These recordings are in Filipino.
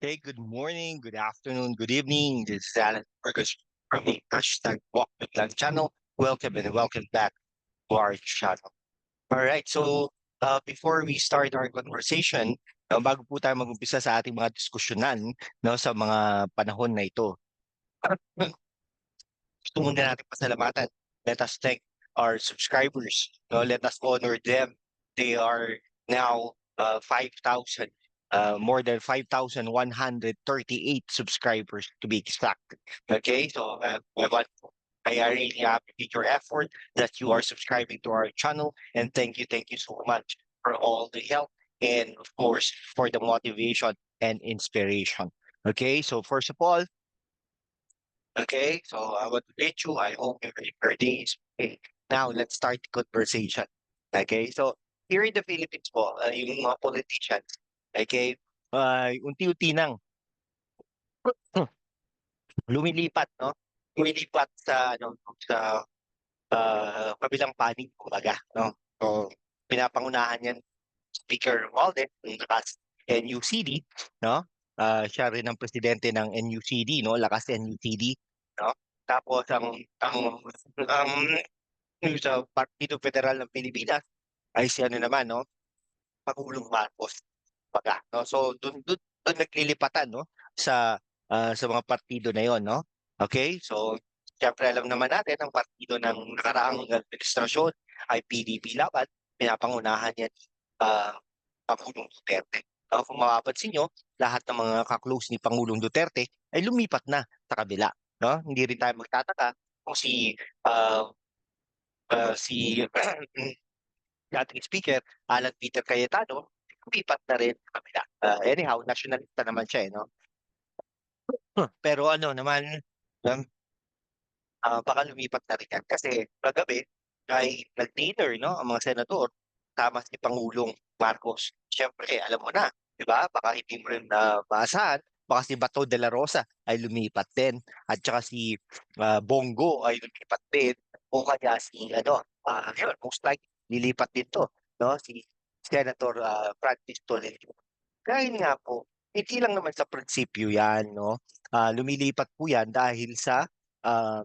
Hey, good morning, good afternoon, good evening. This is Alan Fergus from the hashtag Walk with Lang channel. Welcome and welcome back to our channel. All right, so uh, before we start our conversation, uh, bago po tayo mag-umpisa sa ating mga diskusyonan no, sa mga panahon na ito, gusto muna natin pasalamatan. Let us thank our subscribers. No? Let us honor them. They are now uh, 5,000 uh, more than 5,138 subscribers to be exact. Okay, so uh, I I really appreciate your effort that you are subscribing to our channel and thank you, thank you so much for all the help and of course for the motivation and inspiration. Okay, so first of all, okay, so I want to greet you. I hope your birthday is okay. Now let's start the conversation. Okay, so here in the Philippines po, uh, yung mga politicians, okay, uh, unti-unti nang lumilipat, no? Lumilipat sa ano sa uh, kabilang panig kumbaga, no? So pinapangunahan yan Speaker Walden ng lakas NUCD, no? Uh, siya rin ang presidente ng NUCD, no? Lakas NUCD, no? Tapos ang ang ang sa Partido Federal ng Pilipinas ay si ano naman, no? Pangulong Marcos. Baga, no? So doon doon naglilipatan, no? Sa uh, sa mga partido na 'yon, no? Okay? So Siyempre alam naman natin ang partido ng nakaraang administrasyon ay PDP laban, pinapangunahan yan uh, Pangulong Duterte. Uh, kung mapapansin nyo, lahat ng mga kaklose ni Pangulong Duterte ay lumipat na sa kabila. No? Hindi rin tayo magtataka kung si uh, uh, si dating speaker Alan Peter Cayetano lumipat na rin sa kabila. Uh, anyhow, nationalista naman siya eh, no? Pero ano naman, um, uh, baka lumipat na rin yan. Kasi kagabi ay nag-dinner no, ang mga senador tama si Pangulong Marcos. Siyempre, alam mo na, di ba? Baka hindi mo rin nabaasahan, baka si Bato de la Rosa ay lumipat din. At saka si uh, Bongo ay lumipat din. O kaya si, ano, uh, yun, most likely, lilipat din to. No? Si Senator uh, Francis Toledo. Dahil nga po, hindi lang naman sa prinsipyo yan, no? Uh, lumilipat po yan dahil sa uh,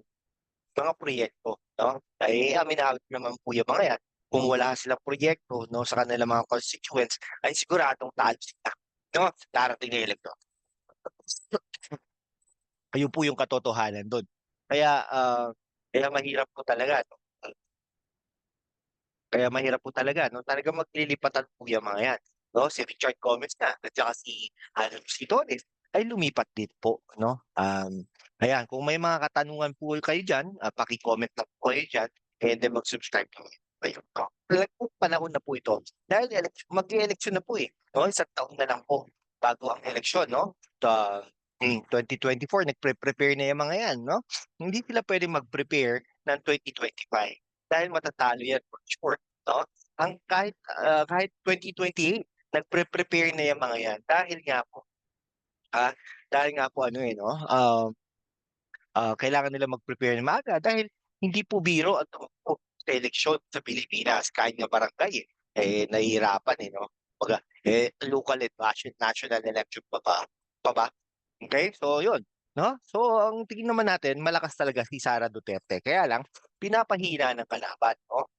mga proyekto. No? Ay aminado naman po yung mga yan. Kung wala silang proyekto no, sa kanilang mga constituents, ay siguradong talo sila. No? Darating na eleksyon. Ayun po yung katotohanan doon. Kaya, uh, kaya mahirap po talaga. No? Kaya mahirap po talaga. No? Talaga maglilipatan po yung mga yan. No? Si Richard Gomez na, at saka si Alan Sitones, ay lumipat din po. No? Um, ayan, kung may mga katanungan po kayo dyan, uh, paki-comment na po kayo dyan, and then mag-subscribe po kayo. Talagang panahon na po ito. Dahil mag-eleksyon na po eh. No? Isang taon na lang po bago ang eleksyon. No? The, 2024, nagpre-prepare na yung mga yan. No? Hindi sila pwede mag-prepare ng 2025 dahil matatalo yan for sure. No? Ang kahit, uh, kahit 2028, nagpre-prepare na yung mga yan dahil nga po ah dahil nga po ano eh no uh, uh, kailangan nila mag-prepare ng maaga dahil hindi po biro at po sa eleksyon sa Pilipinas kahit nga barangay eh, eh nahihirapan eh no Baga, eh local and national election pa ba, pa ba? Okay, so yun. No? So ang tingin naman natin, malakas talaga si Sara Duterte. Kaya lang, pinapahina ng kalaban. No?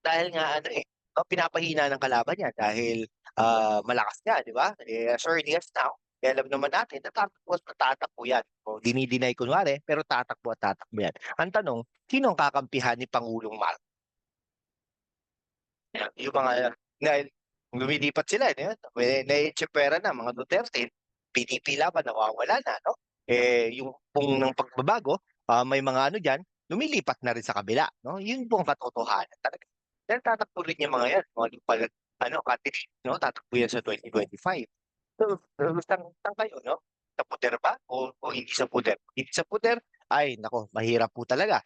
Dahil nga ano eh, no? pinapahina ng kalaban niya dahil uh, malakas niya, di ba? Eh, early as now, eh, alam naman natin, natatakbo at tatakbo yan. O, dinidinay kunwari, pero tatakbo at tatakbo yan. Ang tanong, sino ang kakampihan ni Pangulong Marcos? Yung mga, dahil lumilipat sila, eh, may naitsipera na, mga Duterte, PDP laban, nawawala na, no? Eh, yung pong ng pagbabago, uh, may mga ano dyan, lumilipat na rin sa kabila, no? Yun pong katotohanan talaga. Dahil tatakbo rin yung mga yan, mga pag, ano, candidate, no? Tatakbo yan sa 2025. So, tang, tang kayo, no? Sa puder ba? O, o hindi sa puder? Hindi sa puder, ay, nako, mahirap po talaga.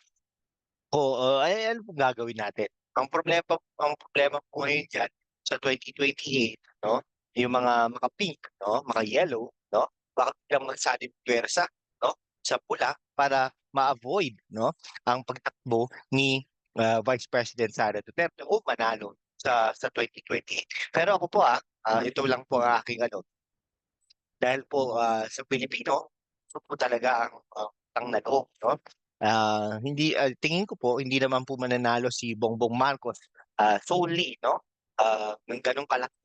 O, uh, ay, ano pong gagawin natin? Ang problema, ang problema po ngayon dyan, sa 2028, no? Yung mga maka-pink, no? Maka-yellow, no? Baka biglang magsalim pwersa? Sa pula para ma-avoid, no? Ang pagtakbo ni uh, Vice President Sara Duterte o manalo sa sa 2028. Pero ako po ah, uh, ito lang po ang aking ano, dahil po ah, sa Pilipino, ito po talaga ang uh, ang naloob, no? Ah, hindi ah, tingin ko po hindi naman po mananalo si Bongbong Marcos ah, solely, no? Ah, ng ganong kalaki,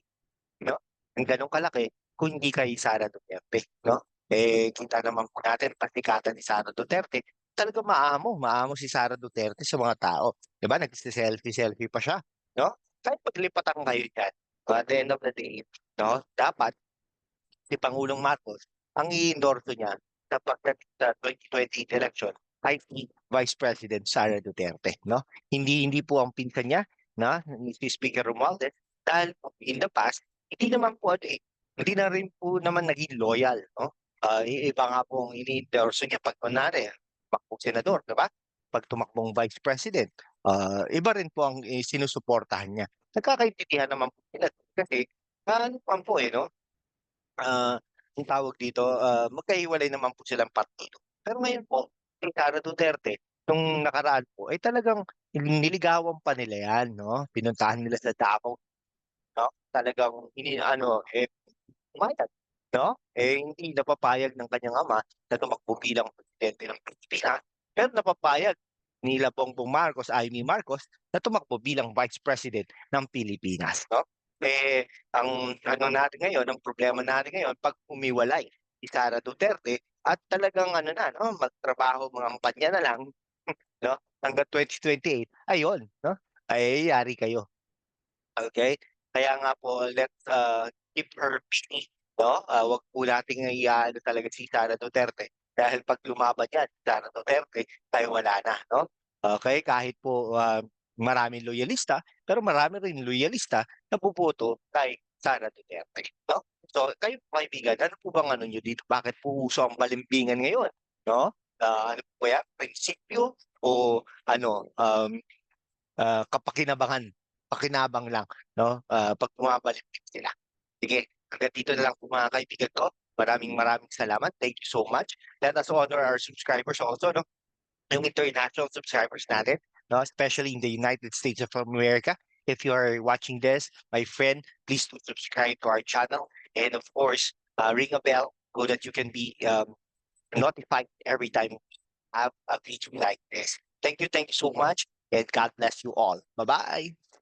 no? Ng ganong kalaki kung hindi kay Sara Duterte, no? Eh kita naman po natin patikatan ni Sara Duterte, talaga maamo, maamo si Sara Duterte sa mga tao. 'Di ba? Nagse-selfie-selfie pa siya, no? Kahit paglipatan kayo diyan, at the end of the day, no? Dapat si Pangulong Marcos ang i-endorse niya sa pagdating sa 2028 election ay si Vice President Sara Duterte, no? Hindi hindi po ang pinsan niya, na ni si Speaker Romualdez dahil in the past hindi naman po ano eh, hindi na rin po naman naging loyal, no? Ah, iba nga po ang ini-endorse niya pag kunwari tumakbong senador, 'di ba? Pag tumakbong Vice President, ah, iba rin po ang eh, sinusuportahan niya. Nagkakaintindihan naman po sila kasi ano pa po eh, no? Ah, ang tawag dito, ah, magkahiwalay naman po silang partido. Pero ngayon po, kay Sara Duterte, nung nakaraan po, ay talagang niligawan pa nila yan, no? Pinuntahan nila sa Davao, no? Talagang ini ano, eh, pumayag, no? Eh, hindi napapayag ng kanyang ama na tumakbo bilang presidente ng Pilipinas. Pero napapayag nila Bongbong Marcos, Amy Marcos, na tumakbo bilang Vice President ng Pilipinas, no? Eh, ang ano natin ngayon, ang problema natin ngayon, pag umiwalay si Sara Duterte at talagang ano na, no, magtrabaho mga kampanya na lang, no, hanggang 2028, ayun, no, ay yari kayo. Okay? Kaya nga po, let's uh, keep her peace, no? Uh, wag po nating iyaano talaga si Sara Duterte. Dahil pag lumaban yan, Sara Duterte, tayo wala na, no? Okay? Kahit po uh, maraming loyalista, pero marami rin loyalista na puputo kay Sara Duterte, no? So, kayo po kaibigan, ano po bang ano nyo dito? Bakit po uso ang balimbingan ngayon, no? Ah, ano po yan? Prinsipyo o ano, um, ah, kapakinabangan, pakinabang lang, no? Ah, pag bumabalimbing sila. Sige, hanggang dito na lang po mga kaibigan ko. Maraming maraming salamat. Thank you so much. Let us honor our subscribers also, no? Yung international subscribers natin, no? Especially in the United States of America. If you are watching this, my friend, please do subscribe to our channel. And of course, uh, ring a bell so that you can be um, notified every time we have a video like this. Thank you, thank you so much, and God bless you all. Bye-bye.